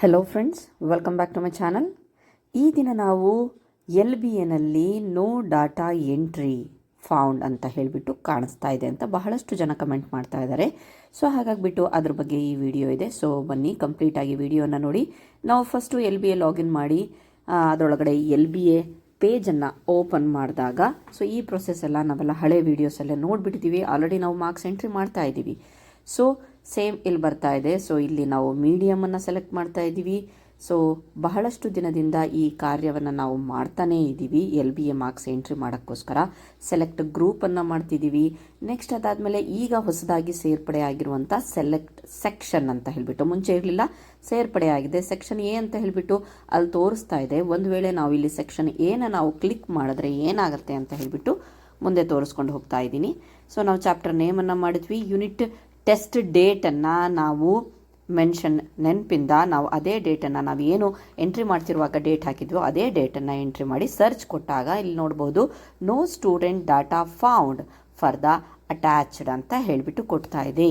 Hello friends welcome back to my channel ಈ ದಿನ ನಾವು ಎಲ್ ಬಿ ಎನಲ್ಲಿ ನೋ ಡಾಟಾ ಎಂಟ್ರಿ ಫೌಂಡ್ ಅಂತ ಹೇಳಿಬಿಟ್ಟು ಕಾಣಿಸ್ತಾ ಇದೆ ಅಂತ ಬಹಳಷ್ಟು ಜನ ಕಮೆಂಟ್ ಮಾಡ್ತಾ ಇದ್ದಾರೆ. ಸೊ ಹಾಗಾಗಿಬಿಟ್ಟು ಅದ್ರ ಬಗ್ಗೆ ಈ ವಿಡಿಯೋ ಇದೆ. ಸೊ ಬನ್ನಿ ಕಂಪ್ಲೀಟಾಗಿ ವಿಡಿಯೋನ ನೋಡಿ. ನಾವು first L B A login ಮಾಡಿ ಅದರೊಳಗಡೆ ಎಲ್ ಬಿ ಎ ಪೇಜನ್ನು ಓಪನ್ ಮಾಡಿದಾಗ ಸೊ ಈ ಪ್ರೊಸೆಸ್ ಎಲ್ಲ ನಾವೆಲ್ಲ ಹಳೆ ವೀಡಿಯೋಸಲ್ಲೇ ನೋಡಿಬಿಟ್ಟಿದ್ದೀವಿ ಆಲ್ರೆಡಿ ನಾವು ಮಾರ್ಕ್ಸ್ ಎಂಟ್ರಿ ಮಾಡ್ತಾ ಇದ್ದೀವಿ. ಸೊ ಸೇಮ್ ಇಲ್ಲಿ ಬರ್ತಾ ಇದೆ. ಸೊ ಇಲ್ಲಿ ನಾವು ಮೀಡಿಯಮನ್ನು ಸೆಲೆಕ್ಟ್ ಮಾಡ್ತಾ ಇದ್ದೀವಿ. ಸೊ ಬಹಳಷ್ಟು ದಿನದಿಂದ ಈ ಕಾರ್ಯವನ್ನು ನಾವು ಮಾಡ್ತಾನೇ ಇದ್ದೀವಿ. L B A marks entry ಮಾಡೋಕ್ಕೋಸ್ಕರ ಸೆಲೆಕ್ಟ್ ಗ್ರೂಪನ್ನು ಮಾಡ್ತಿದ್ದೀವಿ. ನೆಕ್ಸ್ಟ್ ಅದಾದಮೇಲೆ ಈಗ ಹೊಸದಾಗಿ ಸೇರ್ಪಡೆ ಆಗಿರುವಂಥ ಸೆಲೆಕ್ಟ್ ಸೆಕ್ಷನ್ ಅಂತ ಹೇಳಿಬಿಟ್ಟು, ಮುಂಚೆ ಇರಲಿಲ್ಲ, ಸೇರ್ಪಡೆ ಆಗಿದೆ. ಸೆಕ್ಷನ್ ಎ ಅಂತ ಹೇಳಿಬಿಟ್ಟು ಅಲ್ಲಿ ತೋರಿಸ್ತಾ ಇದೆ. ಒಂದು ವೇಳೆ ನಾವು ಇಲ್ಲಿ ಸೆಕ್ಷನ್ ಎನ ನಾವು ಕ್ಲಿಕ್ ಮಾಡಿದ್ರೆ ಏನಾಗುತ್ತೆ ಅಂತ ಹೇಳಿಬಿಟ್ಟು ಮುಂದೆ ತೋರಿಸ್ಕೊಂಡು ಹೋಗ್ತಾ ಇದ್ದೀನಿ. ಸೊ ನಾವು ಚಾಪ್ಟರ್ ನೇಮನ್ನು ಮಾಡಿದ್ವಿ. ಯೂನಿಟ್ ಟೆಸ್ಟ್ ಡೇಟನ್ನು ನಾವು ಮೆನ್ಷನ್ ನೆನಪಿಂದ ನಾವು ಅದೇ ಡೇಟನ್ನು ನಾವು ಏನು ಎಂಟ್ರಿ ಮಾಡ್ತಿರುವಾಗ ಡೇಟ್ ಹಾಕಿದ್ವೋ ಅದೇ ಡೇಟನ್ನು ಎಂಟ್ರಿ ಮಾಡಿ ಸರ್ಚ್ ಕೊಟ್ಟಾಗ ಇಲ್ಲಿ ನೋಡ್ಬೋದು, no student data found for the attached ಅಂತ ಹೇಳಿಬಿಟ್ಟು ಕೊಡ್ತಾ ಇದೆ.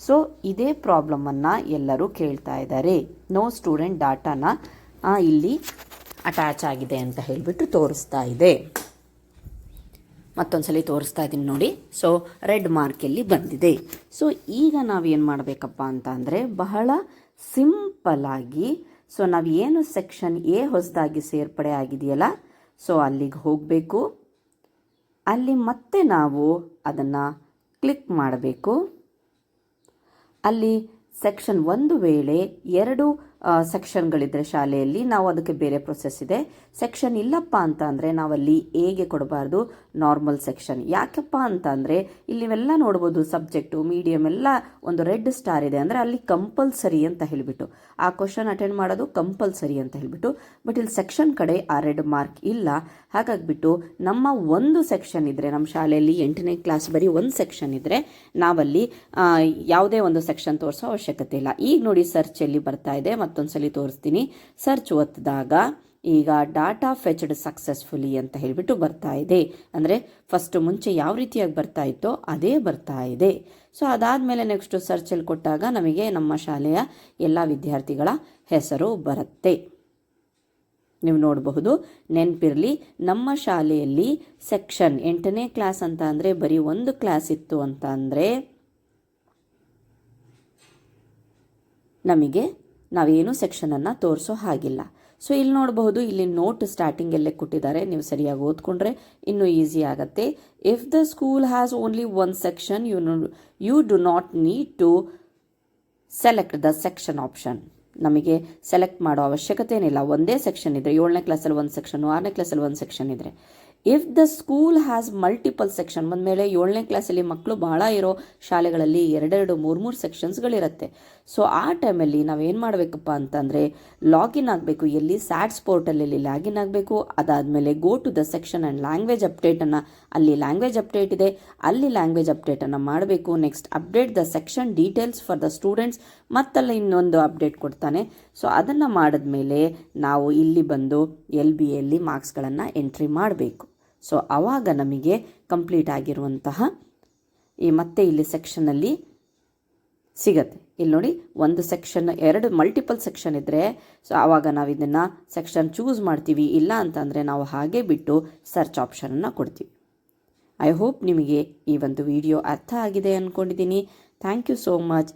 ಸೊ, ಇದೇ ಪ್ರಾಬ್ಲಮನ್ನು ಎಲ್ಲರೂ ಕೇಳ್ತಾ ಇದ್ದಾರೆ. ನೋ ಸ್ಟೂಡೆಂಟ್ ಡಾಟಾನ ಇಲ್ಲಿ ಅಟ್ಯಾಚ್ ಆಗಿದೆ ಅಂತ ಹೇಳಿಬಿಟ್ಟು ತೋರಿಸ್ತಾ ಇದೆ. ಮತ್ತೊಂದ್ಸಲಿ ತೋರಿಸ್ತಾ ಇದ್ದೀನಿ ನೋಡಿ. ಸೊ ರೆಡ್ ಮಾರ್ಕಲ್ಲಿ ಬಂದಿದೆ. ಸೊ ಈಗ ನಾವೇನು ಮಾಡಬೇಕಪ್ಪ ಅಂತ ಅಂದರೆ ಬಹಳ ಸಿಂಪಲ್ ಆಗಿ ಸೊ ನಾವು ಏನು ಸೆಕ್ಷನ್ ಎ ಹೊಸದಾಗಿ ಸೇರ್ಪಡೆ ಆಗಿದೆಯಲ್ಲ ಸೊ ಅಲ್ಲಿಗೆ ಹೋಗಬೇಕು. ಅಲ್ಲಿ ಮತ್ತೆ ನಾವು ಅದನ್ನು ಕ್ಲಿಕ್ ಮಾಡಬೇಕು. ಅಲ್ಲಿ ಸೆಕ್ಷನ್ ಒಂದು ವೇಳೆ ಎರಡು ಸೆಕ್ಷನ್ಗಳಿದ್ರೆ ಶಾಲೆಯಲ್ಲಿ. ನಾವು ಅದಕ್ಕೆ ಬೇರೆ ಪ್ರೊಸೆಸ್ ಇದೆ. ಸೆಕ್ಷನ್ ಇಲ್ಲಪ್ಪ ಅಂತ ಅಂದರೆ ನಾವಲ್ಲಿ ಹೇಗೆ ಕೊಡಬಾರ್ದು? ನಾರ್ಮಲ್ ಸೆಕ್ಷನ್ ಯಾಕಪ್ಪ ಅಂತ ಅಂದರೆ ಇಲ್ಲಿ ನೀವೆಲ್ಲ ನೋಡ್ಬೋದು ಸಬ್ಜೆಕ್ಟು ಮೀಡಿಯಮ್ ಎಲ್ಲ ಒಂದು ರೆಡ್ ಸ್ಟಾರ್ ಇದೆ ಅಂದರೆ ಅಲ್ಲಿ ಕಂಪಲ್ಸರಿ ಅಂತ ಹೇಳಿಬಿಟ್ಟು. ಆ ಕ್ವಶನ್ ಅಟೆಂಡ್ ಮಾಡೋದು ಕಂಪಲ್ಸರಿ ಅಂತ ಹೇಳಿಬಿಟ್ಟು. ಬಟ್ ಇಲ್ಲಿ ಸೆಕ್ಷನ್ ಕಡೆ ಆ ರೆಡ್ ಮಾರ್ಕ್ ಇಲ್ಲ. ಹಾಗಾಗಿಬಿಟ್ಟು ನಮ್ಮ ಒಂದು ಸೆಕ್ಷನ್ ಇದ್ದರೆ ನಮ್ಮ ಶಾಲೆಯಲ್ಲಿ ಎಂಟನೇ ಕ್ಲಾಸ್ ಬರೀ ಒಂದು ಸೆಕ್ಷನ್ ಇದ್ದರೆ ನಾವಲ್ಲಿ ಯಾವುದೇ ಒಂದು ಸೆಕ್ಷನ್ ತೋರಿಸೋ ಅವಶ್ಯಕತೆ ಇಲ್ಲ. ಈಗ ನೋಡಿ ಸರ್ಚ್ ಎಲ್ಲಿ ಬರ್ತಾ ಇದೆ ಮತ್ತೊಂದ್ಸಲಿ ತೋರಿಸ್ತೀನಿ. ಸರ್ಚ್ ಒತ್ತಿದಾಗ ಈಗ ಡಾಟಾ ಫೆಚ್ಡ್ ಸಕ್ಸಸ್ಫುಲಿ ಅಂತ ಹೇಳಿಬಿಟ್ಟು ಬರ್ತಾ ಇದೆ. ಅಂದರೆ ಫಸ್ಟ್ ಮುಂಚೆ ಯಾವ ರೀತಿಯಾಗಿ ಬರ್ತಾ ಇತ್ತೋ ಅದೇ ಬರ್ತಾ ಇದೆ. ಸೊ ಅದಾದಮೇಲೆ ನೆಕ್ಸ್ಟ್ ಸರ್ಚಲ್ಲಿ ಕೊಟ್ಟಾಗ ನಮಗೆ ನಮ್ಮ ಶಾಲೆಯ ಎಲ್ಲ ವಿದ್ಯಾರ್ಥಿಗಳ ಹೆಸರು ಬರುತ್ತೆ. ನೀವು ನೋಡಬಹುದು, ನೆನಪಿರಲಿ, ನಮ್ಮ ಶಾಲೆಯಲ್ಲಿ ಸೆಕ್ಷನ್ ಎಂಟನೇ ಕ್ಲಾಸ್ ಅಂತ ಅಂದರೆ ಬರೀ ಒಂದು ಕ್ಲಾಸ್ ಇತ್ತು ಅಂತ ನಮಗೆ ನಾವೇನು ಸೆಕ್ಷನನ್ನು ತೋರಿಸೋ ಹಾಗಿಲ್ಲ. ಸೊ ಇಲ್ಲಿ ನೋಡಬಹುದು, ಇಲ್ಲಿ ನೋಟ್ ಸ್ಟಾರ್ಟಿಂಗ್ ಎಲ್ಲೇ ಕೊಟ್ಟಿದ್ದಾರೆ. ನೀವು ಸರಿಯಾಗಿ ಓದ್ಕೊಂಡ್ರೆ ಇನ್ನೂ ಈಸಿ ಆಗುತ್ತೆ. If the school has only one section you you do not need to select the section option ನಮಗೆ ಸೆಲೆಕ್ಟ್ ಮಾಡೋ ಅವಶ್ಯಕತೆ ಏನಿಲ್ಲ ಒಂದೇ ಸೆಕ್ಷನ್ ಇದ್ರೆ ಏಳನೇ ಕ್ಲಾಸಲ್ಲಿ ಒಂದು ಸೆಕ್ಷನ್ ಆರನೇ ಕ್ಲಾಸಲ್ಲಿ ಒಂದು ಸೆಕ್ಷನ್ ಇದ್ರೆ. If the school has multiple section ಬಂದಮೇಲೆ ಏಳನೇ ಕ್ಲಾಸಲ್ಲಿ ಮಕ್ಕಳು ಭಾಳ ಇರೋ ಶಾಲೆಗಳಲ್ಲಿ ಎರಡೆರಡು, ಮೂರು ಮೂರು ಸೆಕ್ಷನ್ಸ್ಗಳಿರುತ್ತೆ ಸೊ ಆ ಟೈಮಲ್ಲಿ ನಾವೇನು ಮಾಡಬೇಕಪ್ಪ ಅಂತಂದರೆ ಲಾಗಿನ್ ಆಗಬೇಕು, ಎಲ್ಲಿ ಸ್ಯಾಟ್ಸ್ ಪೋರ್ಟಲಲ್ಲಿ ಲಾಗಿನ್ ಆಗಬೇಕು, ಅದಾದಮೇಲೆ go to the section and language ಅಪ್ಡೇಟನ್ನು ಅಲ್ಲಿ ಲ್ಯಾಂಗ್ವೇಜ್ ಅಪ್ಡೇಟ್ ಇದೆ, ಅಲ್ಲಿ ಲ್ಯಾಂಗ್ವೇಜ್ ಅಪ್ಡೇಟನ್ನು ಮಾಡಬೇಕು. Next update the section details for the students ಮತ್ತಲ್ಲಿ ಇನ್ನೊಂದು ಅಪ್ಡೇಟ್ ಕೊಡ್ತಾನೆ. ಸೊ ಅದನ್ನು ಮಾಡಿದ್ಮೇಲೆ ನಾವು ಇಲ್ಲಿ ಬಂದು ಎಲ್ ಬಿ ಎಲ್ಲಿ ಮಾರ್ಕ್ಸ್ಗಳನ್ನು ಎಂಟ್ರಿ ಮಾಡಬೇಕು. ಸೊ ಆವಾಗ ನಮಗೆ ಕಂಪ್ಲೀಟ್ ಆಗಿರುವಂತಹ ಈ ಮತ್ತೆ ಇಲ್ಲಿ ಸೆಕ್ಷನಲ್ಲಿ ಸಿಗತ್ತೆ. ಇಲ್ಲಿ ನೋಡಿ, ಒಂದು ಸೆಕ್ಷನ್ ಎರಡು ಮಲ್ಟಿಪಲ್ ಸೆಕ್ಷನ್ ಇದ್ದರೆ ಸೊ ಆವಾಗ ನಾವು ಇದನ್ನು ಸೆಕ್ಷನ್ ಚೂಸ್ ಮಾಡ್ತೀವಿ, ಇಲ್ಲ ಅಂತಂದರೆ ನಾವು ಹಾಗೆ ಬಿಟ್ಟು ಸರ್ಚ್ ಆಪ್ಷನನ್ನು ಕೊಡ್ತೀವಿ. ಐ ಹೋಪ್ ನಿಮಗೆ ಈ ಒಂದು ವಿಡಿಯೋ ಅರ್ಥ ಆಗಿದೆ ಅಂದ್ಕೊಂಡಿದ್ದೀನಿ ಥ್ಯಾಂಕ್ ಯು ಸೋ ಮಚ್